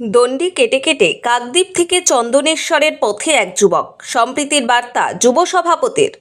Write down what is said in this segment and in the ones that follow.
দণ্ডি কেটে কেটে কাকদ্বীপ থেকে চন্দনেশ্বরের পথে এক যুবক। সম্প্রীতির বার্তা, যুব সভাপতির।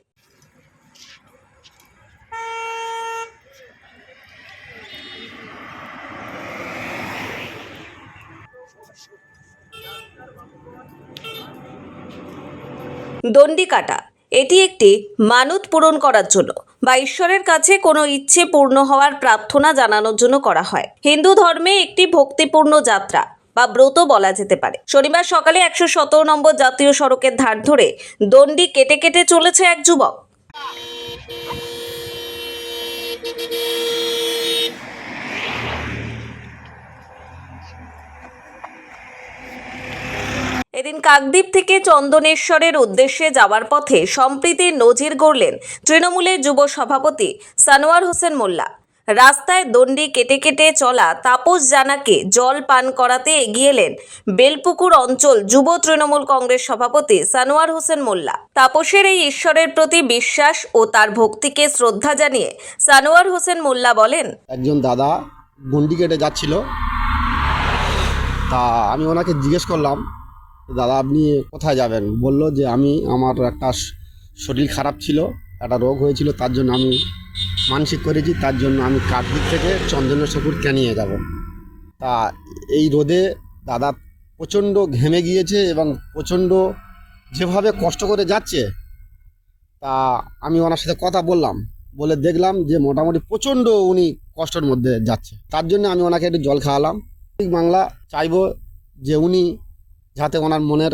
দণ্ডি কাটা, এটি একটি মানত পূরণ করার জন্য বা ঈশ্বরের কাছে কোনো ইচ্ছে পূর্ণ হওয়ার প্রার্থনা জানানোর জন্য করা হয়। হিন্দু ধর্মে একটি ভক্তিপূর্ণ যাত্রা বা ব্রত বলা যেতে পারে। শনিবার সকালে একশো সতেরো নম্বর জাতীয় সড়কের ধার ধরে দণ্ডি কেটে কেটে চলেছে এক যুবক। এদিন কাকদ্বীপ থেকে চন্দনেশ্বরের উদ্দেশ্যে যাওয়ার পথে সম্প্রীতির নজির গড়লেন তৃণমূলের যুব সভাপতি সানোয়ার হোসেন মোল্লা। রাস্তায় দণ্ডি কেটে কেটে চলা তাপস জানাকে জল পান করাতে এগিয়ে এলেন বেলপুকুর অঞ্চল যুব তৃণমূল কংগ্রেস সভাপতি সানোয়ার হোসেন মোল্লা। তাপসের এই ঈশ্বরের প্রতি বিশ্বাস ও তার ভক্তিকে শ্রদ্ধা জানিয়ে সানোয়ার হোসেন মোল্লা বলেন, একজন দাদা গন্ডি কেটে যাচ্ছিল। তা আমি ওনাকে জিজ্ঞেস করলাম, দাদা, আপনি কোথায় যাবেন? বলল যে, আমি, আমার একটা শরীর খারাপ ছিল, একটা রোগ হয়েছিল, তার জন্য আমি মানসিক করেছি, তার জন্য আমি কাকদ্বীপ থেকে চন্দনেশ্বরপুর ক্যানিয়ে যাব। তা এই রোদে দাদা প্রচণ্ড ঘেমে গিয়েছে এবং প্রচণ্ড যেভাবে কষ্ট করে যাচ্ছে, তা আমি ওনার সাথে কথা বললাম, বলে দেখলাম যে মোটামুটি প্রচণ্ড উনি কষ্টের মধ্যে যাচ্ছে। তার জন্য আমি ওনাকে একটু জল খাওয়ালাম। বাংলা চাইব যে উনি যাতে ওনার মনের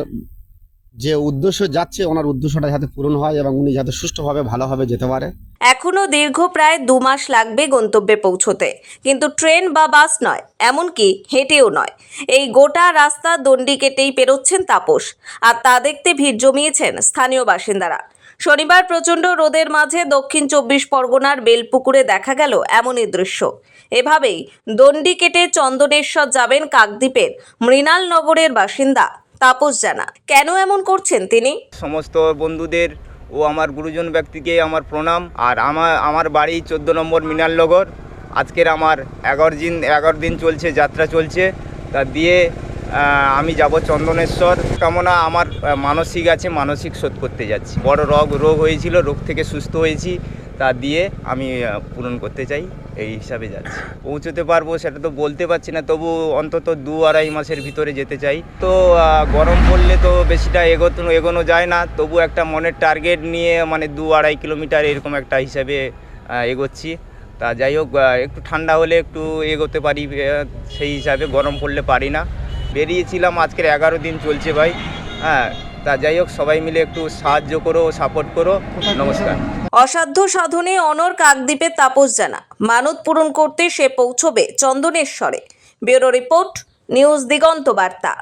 যে উদ্দেশ্য যাচ্ছে, ওনার উদ্দেশ্যটা যাতে পূরণ হয় এবং উনি যাতে সুষ্ঠুভাবে, ভালোভাবে যেতে পারে। এখনও দীর্ঘ প্রায় দু মাস লাগবে গন্তব্যে পৌঁছতে। কিন্তু ট্রেন বা বাস নয়, এমনকি হেঁটেও নয়। এই গোটা রাস্তা দণ্ডি কেটেই পেরোচ্ছেন তাপস, আর তা দেখতে ভিড় জমিয়েছেন স্থানীয় বাসিন্দারা। শনিবার প্রচণ্ড রোদের মাঝে দক্ষিণ চব্বিশ পরগনার বেলপুকুরে দেখা গেল এমনই দৃশ্য। এভাবেই দণ্ডি কেটে চন্দনেশ্বর যাবেন কাকদ্বীপের মৃণাল নগরের বাসিন্দা তাপস জানা, কেন এমন করছেন তিনি? সমস্ত বন্ধুদের ও আমার গুরুজন ব্যক্তিকে আমার প্রণাম, আর আমার আমার বাড়ি চোদ্দ নম্বর মিনালনগর আজকের আমার এগারো দিন এগারো দিন চলছে, যাত্রা চলছে। তা দিয়ে আমি যাব চন্দনেশ্বর। কামনা আমার মানসিক আছে, মানসিক শোধ করতে যাচ্ছি। বড় রোগ রোগ হয়েছিল, রোগ থেকে সুস্থ হয়েছি। তা দিয়ে আমি পূরণ করতে চাই এই হিসাবে যাচ্ছি। পৌঁছতে পারব সেটা তো বলতে পারছি না তবু অন্তত দু আড়াই মাসের ভিতরে যেতে চাই। তো গরম পড়লে তো বেশিটা এগোতে এগোনো যায় না তবু একটা মনের টার্গেট নিয়ে মানে দু আড়াই কিলোমিটার এরকম একটা হিসাবে এগোচ্ছি। তা যাই হোক একটু ঠান্ডা হলে একটু এগোতে পারি সেই হিসাবে গরম পড়লে পারি না। বেরিয়েছিলাম আজকের এগারো দিন চলছে ভাই। হ্যাঁ তা যাই হোক সবাই মিলে একটু সাহায্য করো সাপোর্ট করো। নমস্কার। অসাধ্য সাধনে অনর কাকদ্বীপের তাপস জানা। মানত পূরণ করতে সে পৌঁছবে চন্দনেশ্বরে। Bureau report, news Diganta Barta.